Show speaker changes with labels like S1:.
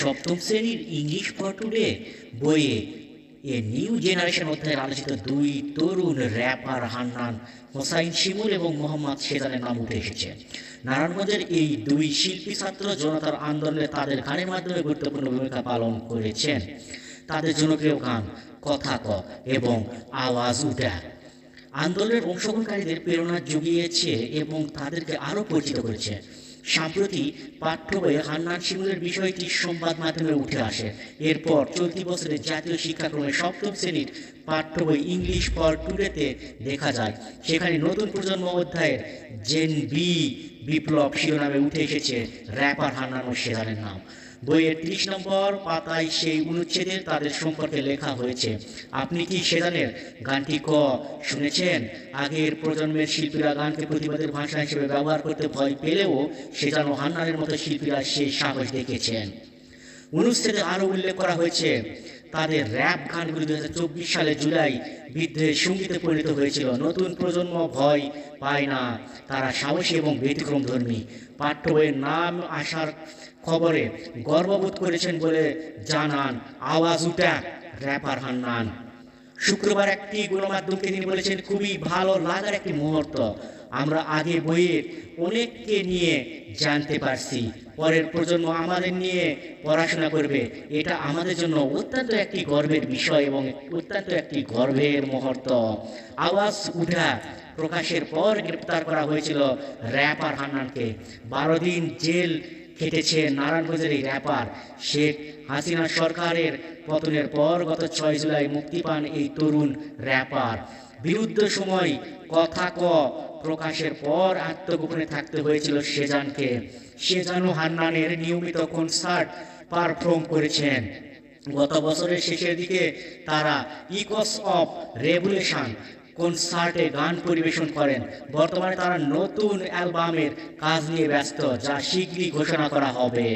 S1: সপ্তম শ্রেণির ইংলিশ পটুলে বইয়ে এ নিউ জেনারেশন অধ্যায়ের আলোচিত দুই তরুণ র্যাপার হান্নান হোসাইন শিমুল এবং মোহাম্মদ সেজানের নাম উঠে এসেছে। নারায়ণগঞ্জের এই দুই শিল্পী ছাত্র জনতার আন্দোলনে তাদের গানের মাধ্যমে গুরুত্বপূর্ণ ভূমিকা পালন করেছেন। তাদের জনপ্রিয় গান কথা ক এবং আওয়াজ উঠা। আন্দোলনের অংশগ্রহণকারীদের প্রেরণা জুগিয়েছে এবং তাদেরকে আরও পরিচিত করেছে। সম্প্রতি পাঠ্য বইয়ে হান্নান শিমুলের বিষয়টি সংবাদ মাধ্যমে উঠে আসে। এরপর চলতি বছরে জাতীয় শিক্ষাক্রমে সপ্তম শ্রেণির পাঠ্য বই ইংলিশ ফর টুডেতে দেখা যায়। সেখানে নতুন প্রজন্ম অধ্যায়ের জেন বি বিপ্লব শিরোনামে উঠে এসেছে, র্যাপার হান্নান ও সেজানের নাম। বইয়ের ত্রিশ নম্বর পাতায় সেই অনুচ্ছেদে তাদের সম্পর্কে লেখা হয়েছে। আপনি কি সেদানের গানটি ক, শুনেছেন? আগের প্রজন্মের শিল্পীরা গানকে প্রতিবাদের ভাষা হিসেবে ব্যবহার করতে ভয় পেলেও সে ও হান্নানের মতো শিল্পীরা সেই সাহস দেখেছেন। অনুচ্ছেদে আরও উল্লেখ করা হয়েছে তাদের র্যাপ গানগুলি দু হাজার চব্বিশ সালে জুলাই বিদ্রোহের সঙ্গীতে পরিণত হয়েছিল। নতুন প্রজন্ম ভয় পায় না। তারা সাহসী এবং ব্যতিক্রম ধর্মী পাঠ্য বইয়ের নাম আসার খবরে গর্ববোধ করেছেন বলে জানান আওয়াজ উঠা র্যাপার হান্নান। শুক্রবার একটি গণমাধ্যমকে তিনি বলেছেন, খুবই ভালো লাগার একটি মুহূর্ত। আমরা আগে বইয়ের অনেককে নিয়ে জানতে পারছি। পরের প্রজন্ম আমাদের নিয়ে পড়াশোনা করবে। এটা আমাদের জন্য অত্যন্ত একটি গর্বের বিষয় এবং অত্যন্ত একটি গর্বের মুহূর্ত। আওয়াজ উঠা প্রকাশের পর গ্রেপ্তার করা হয়েছিল র্যাপার হান্নানকে। বারো দিন জেল খেটেছে নারায়ণগঞ্জের এই র্যাপার শেখ হাসিনা সরকারের পতনের পর গত ছয় জুলাই মুক্তি পান এই তরুণ র্যাপার বিরুদ্ধ সময় কথা ক, প্রকাশের পর আত্মগোপনে থাকতে হয়েছিল সেজানকে। সেজানু হান্নানের নিয়মিত কনসার্ট পারফর্ম করেছেন। গত বছরের শেষের দিকে তারা ইকস অফ রেভুলেশন কনসার্টে গান পরিবেশন করেন। বর্তমানে তারা নতুন অ্যালবামের কাজ নিয়ে ব্যস্ত, যা শীঘ্রই ঘোষণা করা হবে।